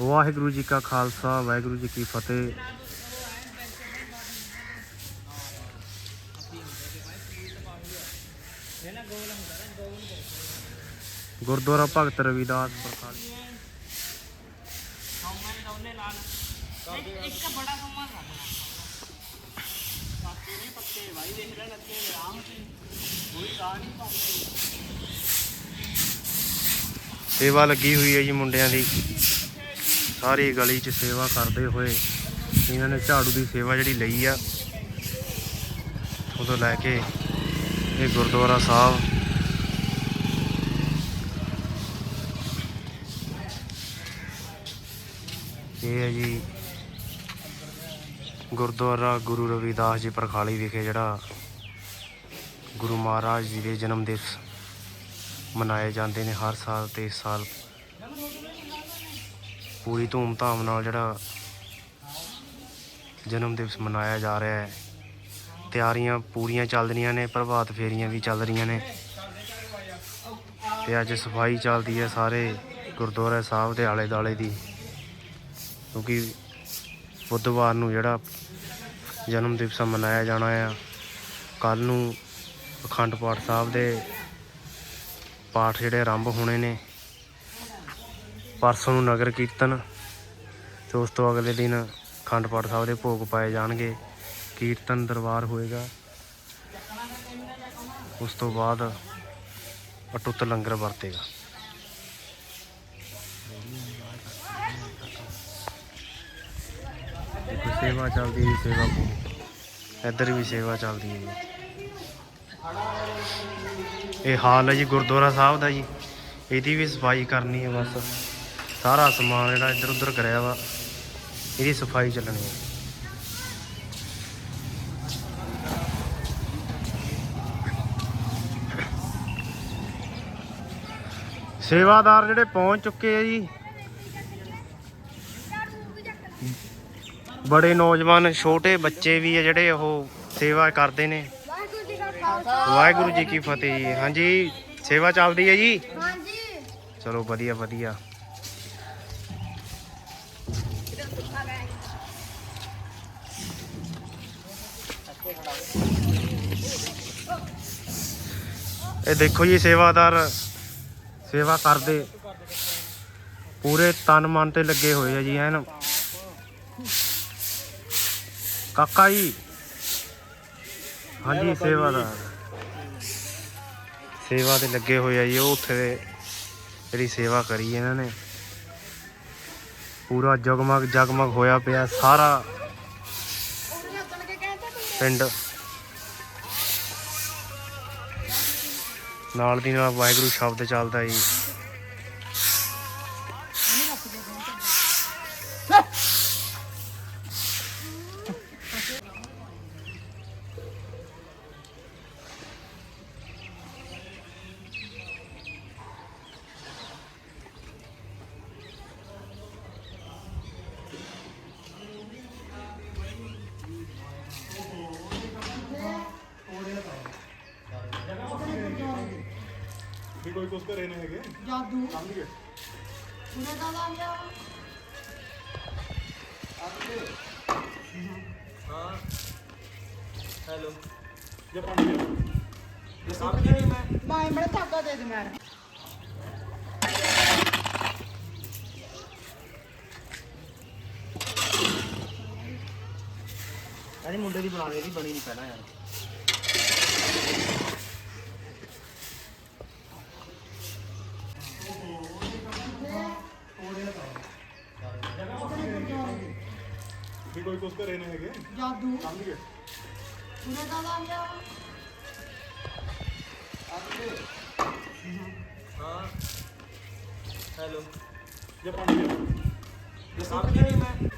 ਵਾਹਿਗੁਰੂ ਜੀ ਕਾ ਖਾਲਸਾ, ਵਾਹਿਗੁਰੂ ਜੀ ਕੀ ਫਤਿਹ। ਗੁਰਦੁਆਰਾ ਭਗਤ ਰਵਿਦਾਸ ਬਰਖਾਲੀ। ਇੱਕ ਬੜਾ ਕੰਮਾ ਕਰਨਾ ਕਾਕੇ ਨੇ ਪੱਕੇ ਭਾਈ ਦੇਖ ਲੈ ਲੱਗੇ ਆਰਾਮ ਸੀ ਕੋਈ ਕਾ ਨਹੀਂ ਪਾਉਂਦੇ ਸੇਵਾ ਲੱਗੀ ਹੋਈ ਹੈ ਜੀ ਮੁੰਡਿਆਂ ਦੀ। ਸਾਰੀ ਗਲੀ 'ਚ ਸੇਵਾ ਕਰਦੇ ਹੋਏ ਇਹਨਾਂ ਨੇ ਝਾੜੂ ਦੀ ਸੇਵਾ ਜਿਹੜੀ ਲਈ ਆ, ਉਦੋਂ ਲੈ ਕੇ ਇਹ ਗੁਰਦੁਆਰਾ ਸਾਹਿਬ। ਇਹ ਹੈ ਜੀ ਗੁਰਦੁਆਰਾ ਗੁਰੂ ਰਵਿਦਾਸ ਜੀ ਪਰਖਾਲੀ ਵਿਖੇ ਜਿਹੜਾ ਗੁਰੂ ਮਹਾਰਾਜ ਜੀ ਦੇ ਜਨਮ ਦਿਵਸ ਮਨਾਏ ਜਾਂਦੇ ਨੇ ਹਰ ਸਾਲ ਤੇ ਇਸ ਸਾਲ ਪੂਰੀ ਧੂਮ-ਧਾਮ ਨਾਲ ਜਿਹੜਾ ਜਨਮ ਦਿਵਸ ਮਨਾਇਆ ਜਾ ਰਿਹਾ ਹੈ। ਤਿਆਰੀਆਂ ਪੂਰੀਆਂ ਚੱਲ ਰਹੀਆਂ ਨੇ, ਪ੍ਰਭਾਤ ਫੇਰੀਆਂ ਵੀ ਚੱਲ ਰਹੀਆਂ ਨੇ ਤੇ ਅੱਜ ਸਫ਼ਾਈ ਚੱਲਦੀ ਹੈ ਸਾਰੇ ਗੁਰਦੁਆਰਾ ਸਾਹਿਬ ਦੇ ਆਲੇ ਦੁਆਲੇ ਦੀ ਕਿਉਂਕਿ ਬੁੱਧਵਾਰ ਨੂੰ ਜਿਹੜਾ ਜਨਮ ਦਿਵਸ ਮਨਾਇਆ ਜਾਣਾ ਆ ਕੱਲ ਨੂੰ ਅਖੰਡ ਪਾਠ ਸਾਹਿਬ ਦੇ ਪਾਠ ਜਿਹੜੇ ਆਰੰਭ ਹੋਣੇ ਨੇ। ਪਰਸੋਂ ਨੂੰ ਨਗਰ ਕੀਰਤਨ, ਤੇ ਉਸ ਤੋਂ ਅਗਲੇ ਦਿਨ ਅਖੰਡ ਪਾਠ ਸਾਹਿਬ ਦੇ ਭੋਗ ਪਾਏ ਜਾਣਗੇ। ਕੀਰਤਨ ਦਰਬਾਰ ਹੋਏਗਾ। ਉਸ ਤੋਂ ਬਾਅਦ ਅਟੁੱਟ ਲੰਗਰ ਵਰਤੇਗਾ। ਸੇਵਾ ਚੱਲਦੀ ਹੈ ਸੇਵਾ ਇੱਧਰ ਵੀ ਸੇਵਾ ਚੱਲਦੀ ਹੈ ਜੀ। ਇਹ ਹਾਲ ਹੈ ਜੀ, ਗੁਰਦੁਆਰਾ ਸਾਹਿਬ ਦਾ ਜੀ। ਇਹਦੀ ਵੀ ਸਫ਼ਾਈ ਕਰਨੀ ਹੈ ਬਸ। ਸਾਰਾ ਸਮਾਨ ਜਿਹੜਾ ਇੱਧਰ ਉੱਧਰ ਕਰਿਆ ਵਾ, ਇਹਦੀ ਸਫ਼ਾਈ ਚੱਲਣੀ ਹੈ। ਸੇਵਾਦਾਰ ਜਿਹੜੇ ਪਹੁੰਚ ਚੁੱਕੇ ਆ ਜੀ, ਬੜੇ ਨੌਜਵਾਨ, ਛੋਟੇ ਬੱਚੇ ਵੀ ਆ ਜਿਹੜੇ ਉਹ ਸੇਵਾ ਕਰਦੇ ਨੇ। ਵਾਹਿਗੁਰੂ ਜੀ ਕਾ ਫਤਿਹ ਜੀ। ਹਾਂਜੀ ਸੇਵਾ ਚੱਲਦੀ ਹੈ ਜੀ? ਹਾਂਜੀ। ਚਲੋ ਵਧੀਆ ਵਧੀਆ। ਇਹ ਦੇਖੋ ਜੀ ਸੇਵਾਦਾਰ ਸੇਵਾ ਕਰਦੇ। ਪੂਰੇ ਤਨ ਮਨ ਤੇ ਲੱਗੇ ਹੋਏ ਆ ਜੀ ਐਨ ਕਾਕਾ ਜੀ ਹਾਂਜੀ ਸੇਵਾਦਾਰ ਸੇਵਾ ਤੇ ਲੱਗੇ ਹੋਏ ਆ ਜੀ ਉਹ ਉੱਥੇ ਦੇ ਜਿਹੜੀ ਸੇਵਾ ਕਰੀ ਇਹਨਾਂ ਨੇ। ਪੂਰਾ ਜਗਮਗ ਜਗਮਗ ਹੋਇਆ ਪਿਆ ਸਾਰਾ ਪਿੰਡ। ਨਾਲ ਦੀ ਨਾਲ ਵਾਹਿਗੁਰੂ ਸ਼ਬਦ ਚੱਲਦਾ ਜੀ। ਕੋਈ ਕੁਛ ਘਰੇ ਨਹੀਂ ਹੈਗੇ। ਜਾਦੂ। ਸਮਝ ਗਏ ਉਹਨੇ ਦਾ ਆ ਗਿਆ। ਜੇ ਪਾਣੀ ਦੇ ਮੈਂ ਬੜਾ ਧਾਗਾ ਦੇ ਦੇ ਮੈਂ। ਅਰੇ ਮੁੰਡੇ ਦੀ ਬਣਾ ਲਈ ਬਣੀ ਨਹੀਂ ਪਹਿਲਾਂ ਯਾਰ। ਵੀ ਕੋਈ ਕੁਛ ਘਰੇ ਨਹੀਂ ਹੈਗੇ ਜਾਦੂ ਸਮਝ ਗਏ ਉਹਨੇ ਦਾ ਆ ਗਿਆ ਜੇ ਪਾਣੀ ਦੇ ਜੇ ਸਮਝ ਗਏ ਮੈਂ